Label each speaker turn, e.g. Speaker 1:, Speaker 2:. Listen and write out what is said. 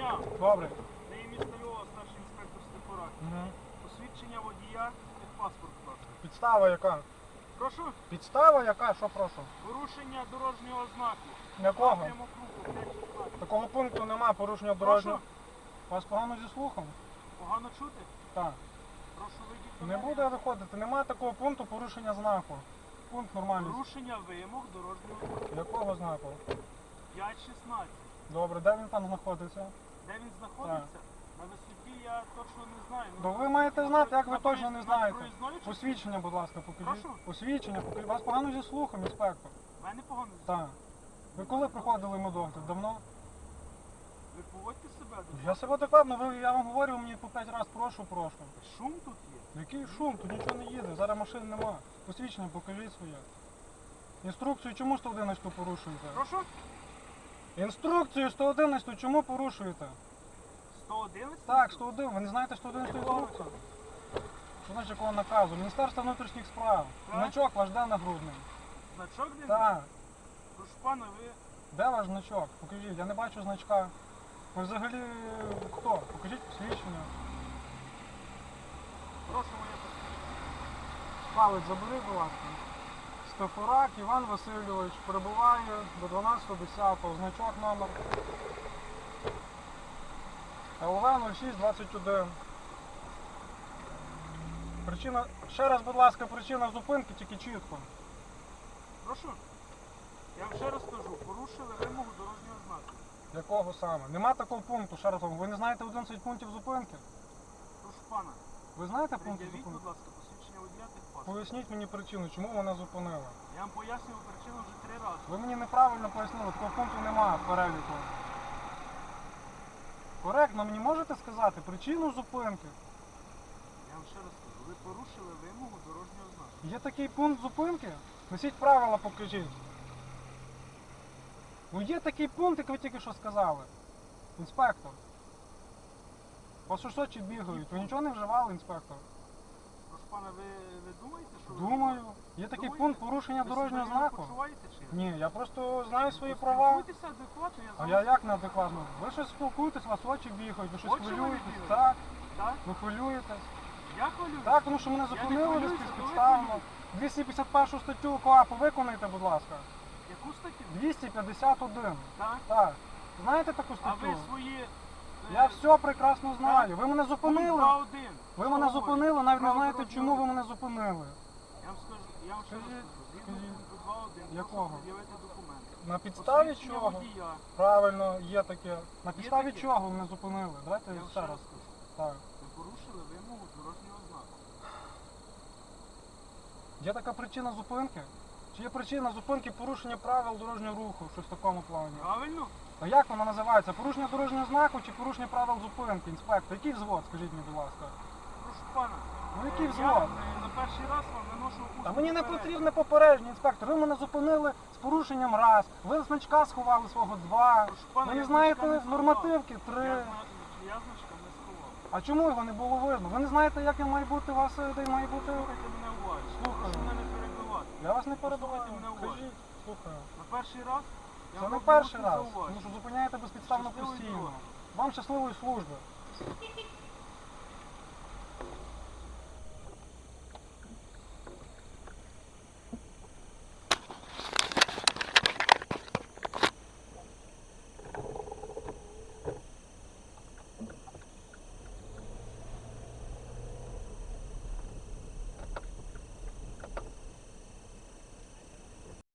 Speaker 1: дня.
Speaker 2: Добре.
Speaker 1: На ім'я Стальова, старший інспектор Степорак.
Speaker 2: Угу.
Speaker 1: Посвідчення водія, паспорт, будь ласка.
Speaker 2: Підстава яка?
Speaker 1: Прошу,
Speaker 2: Підстава яка? Що прошу?
Speaker 1: порушення дорожнього знаку.
Speaker 2: Якого?
Speaker 1: Напрямок руху, 5-16.
Speaker 2: Такого пункту нема порушення
Speaker 1: Прошу,
Speaker 2: дорожнього. Вас погано зі слухом?
Speaker 1: погано чути?
Speaker 2: Так.
Speaker 1: Прошу вийдіть до
Speaker 2: Не
Speaker 1: мене.
Speaker 2: буде виходити, немає такого пункту порушення знаку. Пункт нормальний.
Speaker 1: Порушення вимог дорожнього руху.
Speaker 2: Якого знаку?
Speaker 1: 5-16.
Speaker 2: Добре, де він там знаходиться?
Speaker 1: Де він знаходиться? На висоті я точно не знаю.
Speaker 2: То ви маєте знати, як ви
Speaker 1: На
Speaker 2: точно не
Speaker 1: на
Speaker 2: знаєте. Посвідчення, будь ласка, покажіть.
Speaker 1: Прошу?
Speaker 2: Посвідчення, покажіть. Вас погано зі слухом, інспектор.
Speaker 1: В Мене погано.
Speaker 2: Так. Ви коли проходили медогляд? Давно?
Speaker 1: Ви поводьте себе. до
Speaker 2: Я себе адекватно, ви, я вам говорю, мені по п'ять разів прошу, прошу.
Speaker 1: Шум тут є.
Speaker 2: Який шум? Тут нічого не їде, зараз машин нема. Посвідчення покажіть своє. Інструкцію чому 111 порушуєте?
Speaker 1: Прошу?
Speaker 2: Інструкцію 111 чому порушуєте?
Speaker 1: 111?
Speaker 2: Так, 101, ви не знаєте 111 інструкцію? Що значить якого наказу? Міністерство внутрішніх справ.
Speaker 1: Так.
Speaker 2: Значок ваш де нагрудний?
Speaker 1: Значок десь?
Speaker 2: Так.
Speaker 1: Прошу пана, ви
Speaker 2: Де ваш значок? Покажіть, я не бачу значка. Ви взагалі е, хто? Покажіть посвідчення.
Speaker 1: прошу моє посвідчення.
Speaker 2: Палець забери, будь ласка. Стефурак Іван Васильович перебуває до 12.10, значок номер ЛВ 0621. Причина, ще раз, будь ласка, причина зупинки, тільки чітко.
Speaker 1: Прошу. Я вам ще раз кажу, порушили вимогу дорожнього знаку.
Speaker 2: Якого саме? Нема такого пункту, ще раз вам. Ви не знаєте 11 пунктів зупинки?
Speaker 1: Прошу пана,
Speaker 2: Ви знаєте
Speaker 1: пред'явіть,
Speaker 2: зупинки?
Speaker 1: будь ласка, посвідчення водія техпаспорт.
Speaker 2: Поясніть мені причину, чому вона зупинила.
Speaker 1: Я вам пояснював причину вже три рази.
Speaker 2: Ви мені неправильно пояснили, такого пункту немає в переліку. Коректно, мені можете сказати причину зупинки?
Speaker 1: Я вам ще раз кажу, ви порушили вимогу дорожнього знаку.
Speaker 2: Є такий пункт зупинки? Несіть правила, покажіть. Ну є такий пункт, як ви тільки що сказали. Інспектор. Вас що бігають? Ви нічого не вживали, інспектор?
Speaker 1: Пана, ви, ви думаєте, що ви...
Speaker 2: Думаю. Є такий
Speaker 1: Думаєте?
Speaker 2: пункт порушення
Speaker 1: Ви
Speaker 2: дорожнього
Speaker 1: себе
Speaker 2: знаку.
Speaker 1: почуваєте чи?
Speaker 2: Ні, я просто знаю свої права.
Speaker 1: Спілкуйтеся адекватно, я з
Speaker 2: А
Speaker 1: вами
Speaker 2: я як неадекватно? Ви щось спілкуєтесь, вас очі бігають, ви щось
Speaker 1: Очі
Speaker 2: хвилюєтесь. Так,
Speaker 1: Так?
Speaker 2: ви хвилюєтесь.
Speaker 1: Я хвалююсь?
Speaker 2: Так, тому що мене
Speaker 1: не
Speaker 2: зупинили
Speaker 1: хвилююся, то ви
Speaker 2: безпідставно. 251 статтю КОАПу виконайте, будь ласка.
Speaker 1: Яку статтю?
Speaker 2: 251.
Speaker 1: Так?
Speaker 2: Так. Знаєте таку
Speaker 1: А ви
Speaker 2: статтю?
Speaker 1: свої... е,
Speaker 2: Я все прекрасно знаю. Ви мене зупинили.
Speaker 1: Пункт 2.1.
Speaker 2: Ви мене зупинили, навіть не знаєте, чому ви мене зупинили.
Speaker 1: Я вам скажу, я вам ще раз
Speaker 2: Скажіть,
Speaker 1: скажу. Згідно
Speaker 2: скажіть.
Speaker 1: пункту 2.1,
Speaker 2: Якого?
Speaker 1: прошу пред'явити документи.
Speaker 2: На підставі
Speaker 1: Посвідчення
Speaker 2: чого?
Speaker 1: водія.
Speaker 2: Правильно, є таке. На підставі
Speaker 1: таке?
Speaker 2: чого ви мене зупинили? Давайте
Speaker 1: Я вам
Speaker 2: ще раз.
Speaker 1: скажу.
Speaker 2: Так.
Speaker 1: Ви порушили вимогу дорожнього знаку.
Speaker 2: Є така причина зупинки? Чи є причина зупинки порушення правил дорожнього руху, щось в такому плані?
Speaker 1: Правильно?
Speaker 2: А як вона називається? Порушення дорожнього знаку чи порушення правил зупинки? Інспектор, який взвод, скажіть мені, будь ласка. Ну який
Speaker 1: е,
Speaker 2: взвод?
Speaker 1: Е, на перший раз вам виношу усну
Speaker 2: Та мені не
Speaker 1: попередню.
Speaker 2: потрібне попередження, інспектор. Ви мене зупинили з порушенням раз. Ви значка сховали свого два.
Speaker 1: Пана,
Speaker 2: Ви не
Speaker 1: я
Speaker 2: знаєте
Speaker 1: значка не сховав.
Speaker 2: нормативки
Speaker 1: Я,
Speaker 2: три.
Speaker 1: зна- я значка не сховав.
Speaker 2: А чому його не було видно? Ви не знаєте, як він має бути у вас, е, де має бути.
Speaker 1: Слухайте мене уважно.
Speaker 2: Слухаю.
Speaker 1: Прошу мене не перебивати.
Speaker 2: Я вас не перебуваю.
Speaker 1: Послухайте мене уважно.
Speaker 2: Кажіть, слухаю.
Speaker 1: На перший раз я
Speaker 2: Це не перший раз,
Speaker 1: зауваження.
Speaker 2: тому що зупиняєте безпідставно
Speaker 1: Щасливої
Speaker 2: постійно.
Speaker 1: дороги.
Speaker 2: Вам щасливої служби.